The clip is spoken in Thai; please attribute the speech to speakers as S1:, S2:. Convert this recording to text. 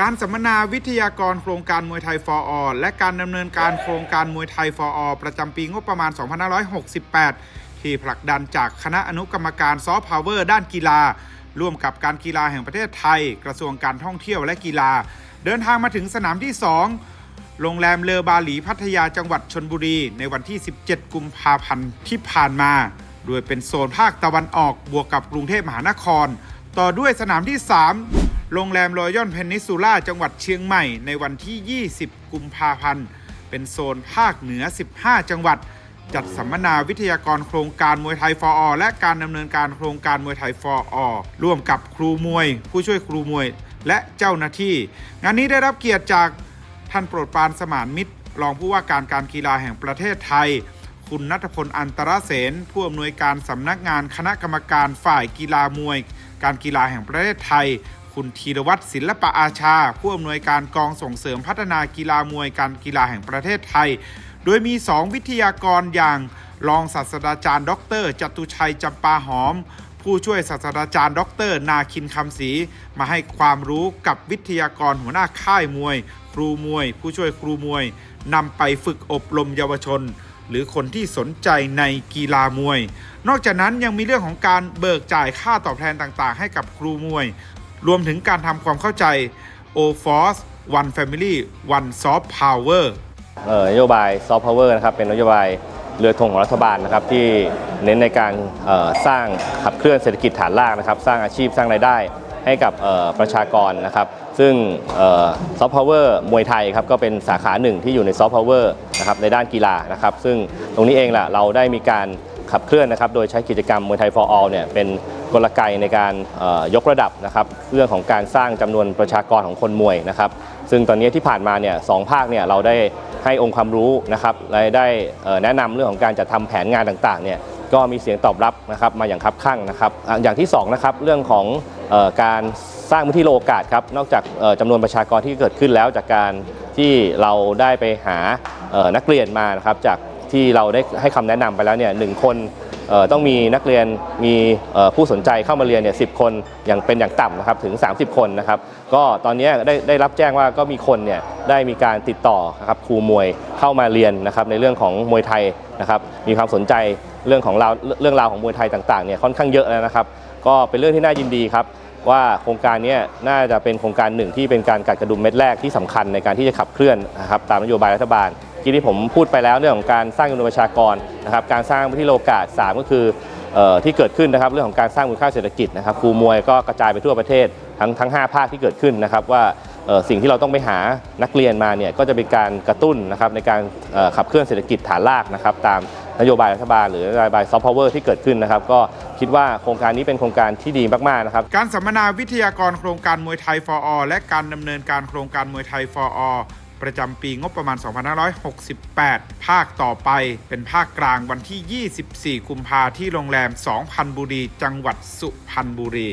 S1: การสัมมนาวิทยากรโครงการมวยไทย for all และการดำเนินการโครงการมวยไทย for all ประจำปีงบประมาณ 2568 ที่ผลักดันจากคณะอนุกรรมการซอฟต์พาวเวอร์ด้านกีฬา ร่วมกับการกีฬาแห่งประเทศไทย กระทรวงการท่องเที่ยวและกีฬา เดินทางมาถึงสนามที่ 2 โรงแรมเลอบาหลีพัทยาจังหวัดชนบุรี ในวันที่ 17 กุมภาพันธ์ที่ผ่านมา โดยเป็นโซนภาคตะวันออกบวกกับกรุงเทพมหานคร ต่อด้วยสนามที่ 3 โรงแรมรอยัลเพนนิซูล่าจังหวัดเชียงใหม่ในวันที่ 20 กุมภาพันธ์ เป็นโซนภาคเหนือ 15 จังหวัด จัดสัมมนาวิทยากรโครงการมวยไทย for all และการดำเนินการโครงการมวยไทย for all ร่วมกับครูมวย ผู้ช่วยครูมวยและเจ้าหน้าที่ งานนี้ได้รับเกียรติจากท่านโปรดปานสมานมิตร รองผู้ว่าการการกีฬาแห่งประเทศไทย คุณนัทพลอันตรเสนผู้อำนวยการสำนักงานคณะกรรมการฝ่ายกีฬามวย การกีฬาแห่งประเทศไทย คุณธีรวัตรศิลปะอาชา ผู้อำนวยการกองส่งเสริมพัฒนากีฬามวยการกีฬาแห่งประเทศไทย โดยมี 2 วิทยากรอย่างรองศาสตราจารย์ ดรจตุชัยจำปาหอม ผู้ช่วยศาสตราจารย์ ดร นาคินคำศรีมาให้ความรู้กับวิทยากรหัวหน้าค่ายมวย ครูมวย ผู้ช่วยครูมวยนำไปฝึกอบรมเยาวชน หรือคนที่สนใจในกีฬามวย นอกจากนั้นยังมีเรื่องของการเบิกจ่ายค่าตอบแทนต่างๆ ให้กับครูมวย รวมถึงการทำความเข้าใจ o f o r c e One Family One Soft Power
S2: เออนโยบายซอฟต์พาวเวอร์นะครับเป็นนโยบายเรือธงของรัฐบาลนะครับที่เน้นในการออสร้างขับเคลื่อนเศรษฐกิจฐานรากนะครับ สร้างอาชีพสร้างรายได้ให้กับออประชากรนะครับ ซึ่งซอฟต์พาวเวอร์มวยไทยครับก็เป็นสาขาหนึ่งที่อยู่ในซอฟต์พาวเวอร์นะครับในด้านกีฬานะครับ ซึ่งตรงนี้เองแหละเราได้มีการขับเคลื่อนนะครับ โดยใช้กิจกรรมมวยไทย for all เนี่ยเป็น กลไกในการยกระดับนะครับเรื่องของการสร้างจำนวนประชากรของคนมวยนะครับซึ่งตอนนี้ที่ผ่านมาเนี่ยสองภาคเนี่ยเราได้ให้องค์ความรู้นะครับและได้แนะนำเรื่องของการจัดทำแผนงานต่างๆเนี่ยก็มีเสียงตอบรับนะครับมาอย่างคับข้างนะครับ อย่างที่สองนะครับเรื่องของออการสร้างพื้นที่โลกาสครับนอกจากเอ่อจำนวนประชากรที่เกิดขึ้นแล้วจากการที่เราได้ไปหานักเรียนมานะครับจากที่เราได้ให้คำแนะนำไปแล้วเนี่ยหนึ่งคน ต้องมีนักเรียนมีผู้สนใจเข้ามาเรียนเนี่ยสิคนอย่างเป็นอย่างต่ำนะครับถึง 30 คนนะครับก็ตอนนี้ได้ได้รับแจ้งว่าก็มีคนเนี่ยได้มีการติดต่อนะครับครูมวยเข้ามาเรียนนะครับในเรื่องของมวยไทยนะครับมีความสนใจเรื่องของราเรื่องราวของมวยไทยต่างๆเนี่ยค่อนข้างเยอะแล้วนะครับ ก็เป็นเรื่องที่น่ายินดีครับว่าโครงการนี้น่าจะเป็นโครงการหนึ่งที่เป็นการกัดกระดุมเม็ดแรกที่สำคัญในการที่จะขับเคลื่อนนะครับตามนโยบายรัฐบาล ที่ที่ผมพูดไปแล้วเรื่องของการสร้างจำนวนประชากรนะครับการสร้างพื้นที่โลกาสสามก็คืออที่เกิดขึ้นนะครับเรื่องของการสร้างมูลค่าเศรษฐกิจนะครับครูมวยก็กระจายไปทั่วประเทศทั้งทั้ง 5 ภาคที่เกิดขึ้นนะครับว่าสิ่งที่เราต้องไปหานักเรียนมาเนี่ยก็จะเป็นการกระตุ้นนะครับในการขับเคลื่อนเศรษฐกิจฐานรากนะครับตามนโยบายรัฐบาลหรือนโยบายซอฟต์พาวเวอร์ที่เกิดขึ้นนะครับ ก็คิดว่าโครงการนี้เป็นโครงการที่ดีมากๆนะครับ
S1: การสัมมนาวิทยากรโครงการมวยไทย for all และการดำเนินการโครงการมวยไทย for all ประจำปีงบประมาณ 2568 ภาคต่อไปเป็นภาคกลางวันที่ 24 กุมภาที่โรงแรม 2,000 บุรี จังหวัดสุพรรณบุรี